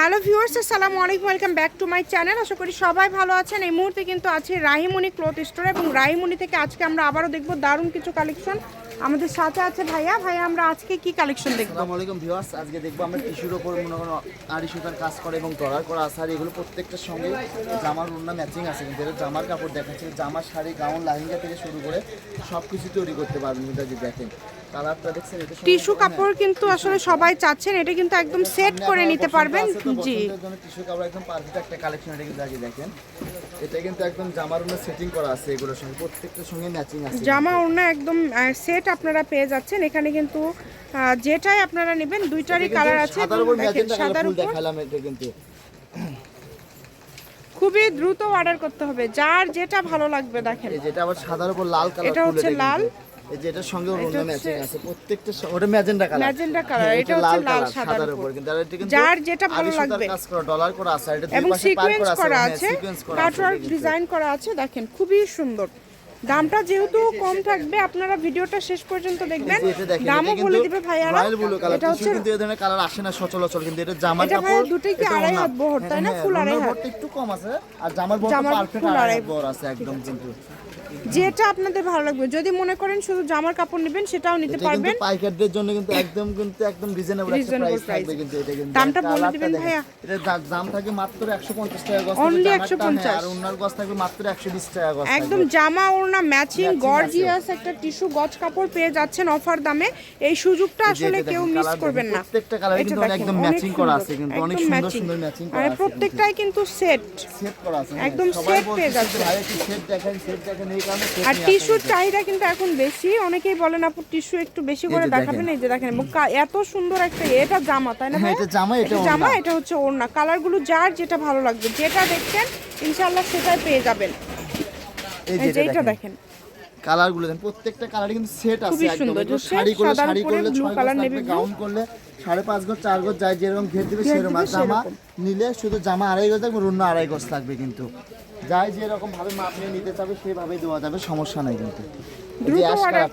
Hello viewers আসসালামু আলাইকুম welcome back to my channel. আশা করি সবাই ভালো আছেন। এই মুহূর্তে কিন্তু আছে রাহিমণি ক্লথ স্টোর এবং রাহিমণি থেকে আজকে আমরা আবারও দেখব দারুণ কিছু কালেকশন আমাদের সাথে আছে ভাইয়া। ভাইয়া আমরা আজকে কি কালেকশন দেখব? আসসালামু আলাইকুম ভিউয়ার্স আজকে দেখব আমরা টিস্যুর ওপর মনে করো আড়ি সুতার কাজ করে এবং ডলার করা আছে আর এগুলো প্রত্যেকটার সঙ্গে জামার ওড়না ম্যাচিং আছে। কিন্তু এটা জামার কাপড় দেখাচ্ছে জামার শাড়ি গাউন লাহিঙ্গা থেকে শুরু করে সব কিছু তৈরি করতে পারবেন এটা যে দেখেন। কালারটা দেখছেন এটা টিস্যু কাপড় কিন্তু আসলে সবাই চাচ্ছেন এটা কিন্তু একদম সেট করে নিতে পারবেন। জি। টিস্যু কাপড় একদম পারফেক্ট একটা কালেকশন এটা কিন্তু আগে দেখেন। এটা কিন্তু একদম জামার ওড়না সেটিং করা আছে এগুলোর সঙ্গে প্রত্যেকটার সঙ্গে ম্যাচিং আছে। জামা একদম সেট আপনারা পেয়ে যাচ্ছেন। এখানে কিন্তু যেটাই আপনারা নেবেন দুইটারই কালার আছে। সাদার উপর দেখালাম এটা কিন্তু। খুবই দ্রুত অর্ডার করতে হবে। যার যেটা ভালো লাগবে দেখেন। যেটা আবার সাদার উপর লাল কালার এটা হচ্ছে লাল। এই সঙ্গে ওড়না ম্যাচিং আছে। প্রত্যেকটা ওটা ম্যাজেন্টা কালার। Magenta colour. এটা হচ্ছে লাল সাদার উপর। কিন্তু আর এটা কিন্তু যার যেটা ভালো লাগবে। কাজ করা ডলার করা আছে এটা দুই পাশে পার করা করা হ্যাঁ, আছে। করা আছে কাটওয়ার্ক ডিজাইন করা আছে দেখেন খুবই সুন্দর। দামটা যেহেতু কম থাকবে আপনারা ভিডিওটা শেষ পর্যন্ত দেখবেন। দামও বলে দিবে ভাইয়ারা। কালার এটা হচ্ছে কিন্তু এই ধরনের কালার আসে না কিন্তু এটা জামার এটা দুটোই কি আড়াই হাত বহর, তাই না? হ্যাঁ, ফুল আড়াই হাত। একটু কম আছে আর জামার বহর জামার পারফেক্ট আড়াই আড়াই বহর আছে একদম কিন্তু। যেটা আপনাদের ভালো লাগবে। যদি মনে করেন শুধু জামার কাপড় নেবেন সেটাও নিতে পারবেন। পাইকারদের জন্য কিন্তু একদম কিন্তু একদম রিজনেবল একটা প্রাইস থাকবে কিন্তু এটা কিন্তু। দামটা বলে দিবেন ভাইয়া? এটা দাম থাকে মাত্র 150 টাকা তবে জামারটা, 150 হ্যাঁ, আর অন্যান্য গজ থাকবে মাত্র 120 টাকা গজ একদম জামা ওড়না ম্যাচিং গর্জিয়াস একটা টিস্যু গজ কাপড় পেয়ে যাচ্ছেন অফার দামে। এই সুযোগটা আসলে কেউ মিস করবেন না। প্রত্যেকটা কালার কিন্তু একদম ম্যাচিং করা আছে কিন্তু অনেক সুন্দর সুন্দর ম্যাচিং করা আছে প্রত্যেকটাই কিন্তু সেট সেট করা আছে। একদম set পেয়ে যাচ্ছে। যে ভাই একটু সেট দেখেন সেট দেখেন আর টিস্যুর চাহিদা কিন্তু এখন বেশি। অনেকেই বলেন আপু টিস্যু একটু বেশি করে দেখাবেন এই যে দেখেন এত সুন্দর একটা এটা জামা তাই না হ্যাঁ, এটা জামা, এটা জামা এটা হচ্ছে ওড়না। কালারগুলো যার যেটা ভালো লাগবে যেটা দেখছেন ইনশাআল্লাহ সেটাই পেয়ে যাবেন। এই যে এটা দেখেন। কালার দেন প্রত্যেকটা কালারে কিন্তু সেট আছে একদম। শাড়ি করলে শাড়ি করলে ছয় লাগবে blue। গাউন করলে সাড়ে পাঁচ গজ চার গজ যায় যেরকম ঘের দিবে সেরকম। আর জামা নিলে শুধু জামা আড়াই গজ থাকবে অন্য আড়াই গজ থাকবে কিন্তু। যাই যেরকম ভাবে মাপ নিয়ে নিতে চাবে সেভাবে দেওয়া যাবে সমস্যা নাই কিন্তু। দ্রুত অর্ডার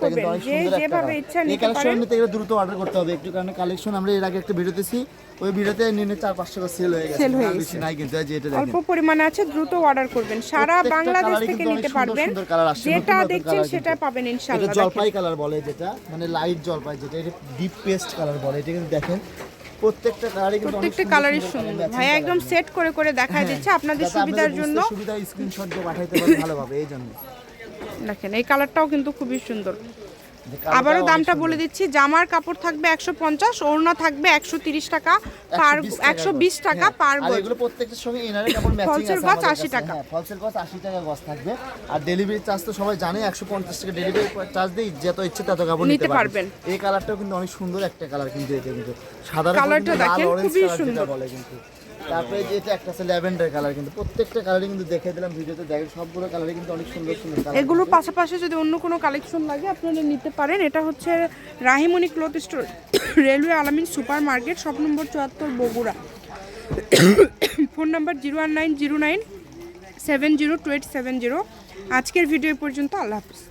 করতে হবে। একটু কারণ কালেকশন আমরা এর আগে একটা ভিডিওতেছি ওই ভিডিওতে চার পাঁচশো সেল হয়ে গেছে। হয়ে। নাই কিন্তু এই দেখেন অল্প পরিমাণে আছে দ্রুত অর্ডার করবেন। সারা প্রত্যেকটা বাংলাদেশ থেকে কিন্তু অনেক নিতে সুন্দর পারবেন। আসছে, নতুন যেটা দেখছেন সেটা কিন্তু। পাবেন ইনশাআল্লাহ জলপাই কালার বলে যেটা মানে লাইট জলপাই যেটা এটা ডিপ পেস্ট কালার বলে। এটা কিন্তু দেখেন প্রত্যেকটা কালারই কিন্তু প্রত্যেকটা সুন্দর কালারই সুন্দর colour একদম সেট করে করে দেখায় হ্যাঁ, দিচ্ছে আপনাদের সুবিধার জন্য সুবিধা স্ক্রিনশট দিয়ে পাঠাইতে পারেন ভালোভাবে এই জন্য। দেখেন এই কালারটাও কিন্তু খুবই সুন্দর। আবারও দামটা বলে দিচ্ছি জামার কাপড় থাকবে একশো পঞ্চাশ ওড়না থাকবে একশো তিরিশ টাকা পার একশো বিশ টাকা হ্যাঁ, পার এগুলো প্রত্যেকটার সঙ্গে এনারে কাপড় ফলসের আমাদের 80 কাছে। টাকা। হ্যাঁ ফলসের গজ 80 টাকা গজ থাকবে আর ডেলিভারি চার্জ তো সবাই জানে 150 টাকা ডেলিভারি চার্জ দিয়ে যত ইচ্ছে তত কাপড় নিতে পারবেন। এই কালারটাও কিন্তু অনেক সুন্দর একটা কালার কিন্তু এটা কিন্তু সাধারণ কালারটা দেখেন, খুবই সুন্দর। বলে কিন্তু তারপরে যে এটা একটা আছে ল্যাভেন্ডার কালার কিন্তু প্রত্যেকটা কালারই কিন্তু দেখে দিলাম, ভিডিওতে দেখেন, সবগুলো কালারই কিন্তু অনেক সুন্দর সুন্দর কালার এগুলো পাশাপাশি যদি অন্য কোনো কালেকশন লাগে, আপনারা নিতে পারেন। এটা হচ্ছে Rahimoni cloth store railway Alamin super market shop number চুয়াত্তর Bogura. Phone number zero one nine zero nine seven zero two eight seven zero. আজকের ভিডিও পর্যন্ত আল্লাহ হাফিজ।